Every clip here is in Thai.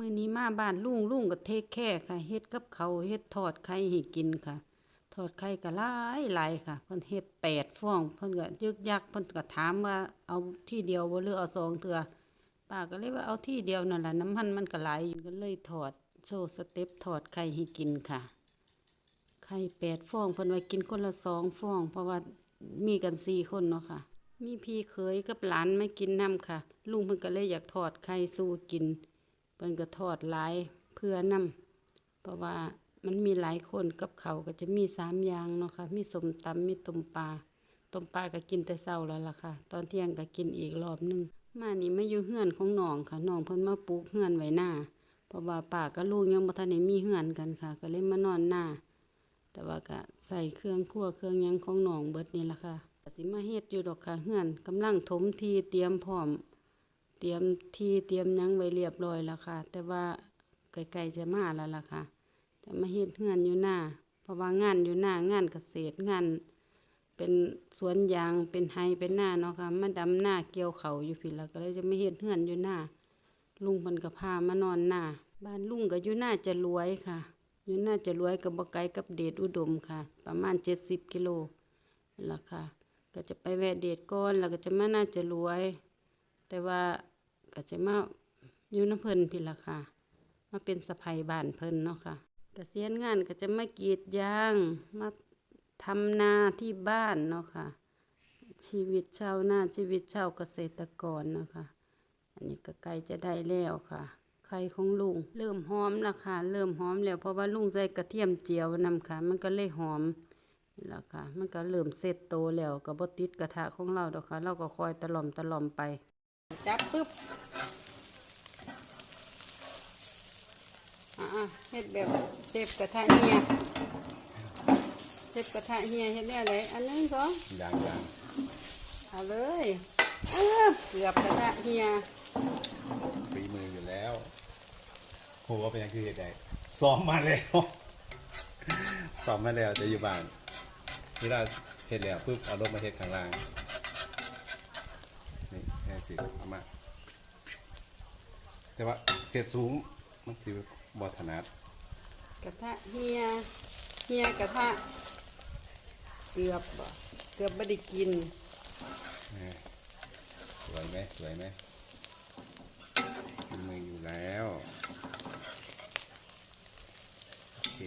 มื้อนี้มาบ้านลุงลุงก็เทคแค่ค่ะเฮ็ดกับเขาเฮ็ดทอดไข่ให้กินค่ะทอดไข่ก็หลายหลายค่ะเพิ่นเฮ็ดแปดฟองเพิ่นก็ยึกยักเพิ่นก็ถามว่าเอาที่เดียวบ่หรือเอาสองเทื่อป้าก็เลยว่าเอาที่เดียวนั่นแหละน้ำมันมันก็หลายอยู่ก็เลยทอดโชว์สเต็ปทอดไข่ให้กินค่ะ ไข่แปดฟองเพิ่นว่ากินคนละสองฟอง เพราะว่ามีกันสี่คนเนาะค่ะ มีพี่เคยกับหลานมากินนํค่ะ ลุงเพิ่นก็เลยอยากทอดไข่สู้กิน เพิ่นก็ทอดหลายเพื่อนํเพราะว่ามันมีหลายคนกับเขาก็จะมีสามอย่างเนาะค่ะ มีสมตำมีต้มปลาต้มปลาก็กินแต่เช้าแล้วล่ะค่ะ ตอนเที่ยงก็กินอีกรอบหนึงมานี่ไมาอยู่เฮือนของน้องค่ะน้องเพิ่นมาปลูกเฮือนไว้หน้าเพราะว่าป้ากับลูกยังบ่ทันได้มีเฮือนกันค่ะ ก็เลยมานอนหน้าแต่ว่าก็ใส่เครื่องครัวเครื่องยังของน้องเบิดนี่ล่ะค่ะสิมาเฮ็ดอยู่ดอกค่ะเฮือนกำลังถมทีเตรียมพร้อม เตรียมที่เตรียมยังไว้เรียบร้อยแล้วค่ะ แต่ว่าใกลๆจะมาแล้วล่ะค่ะ จะมาเฮ็ดเฮือนอยู่หน้า เพราะว่างานอยู่หน้างานเกษตรงาน เป็นสวนยางเป็นไฮเป็นหน้าเนาะค่ะมาดำหน้าเกี่ยวเขาอยู่ผิดแล้วก็เลยจะไมาเฮ็ดเฮือนอยู่หน้า ลุงเพิ่นก็พามานอนหน้า บ้านลุงก็อยู่หน้าจะรวยค่ะอยู่หน้าจะรวยกับบไกลกับเดชอุดมค่ะ ประมาณ70กิโลนั่นล่ะค่ะ ก็จะไปแวะเดชก่อนแล้วก็จะมาน่าจะรวย แต่ว่าก็จะมาอยู่น้ำเพลินพี่ละค่ะ มาเป็นสะพายบ้านเพลินเนาะค่ะเกษียณงานก็จะมากีดยาง มาทำนาที่บ้านเนาะค่ะ ชีวิตชาวนาชีวิตชาวเกษตรกรเนาะค่ะ อันนี้ก็ใกล้จะได้แล้วค่ะไข่ของลุงเริ่มหอมแล้วค่ะ เริ่มหอมแล้วเพราะว่าลุงใส่กระเทียมเจียวนำค่ะ มันก็เลยหอมนี่แหละค่ะ มันก็เริ่มเสร็จโตแล้วก็บ่ติดกระทะของเราดอกค่ะ เราก็คอยตะล่อมตะล่อมไป จับปึ๊บอ่าเฮ็ดแบบเชฟกระทะเฮียเชฟกระทะเฮียเฮ็ดได้เลยอันหนึงสองยังยังเอาเลยเออเกือบกระทะเฮียฝีมืออยู่แล้วโหว่าเป็นยังคือเหตุใดซ้อมมาแล้วซ้อมมาแล้วจะอยู่บ้านเวลาเห็ดแล้วปุ๊บเอาลงมาเห็ดข้างล่างนี่แค่สิเอามา แต่ว่าเกล็ดสูงมันสิบ่ถนัดกระทะเฮียเฮียกระทะเกือบเกือบไม่ได้กินสวยไหมสวยไหมมืออยู่แล้วโอเค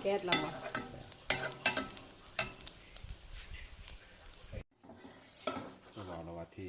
แก๊สเราบ่รอเราว่าที่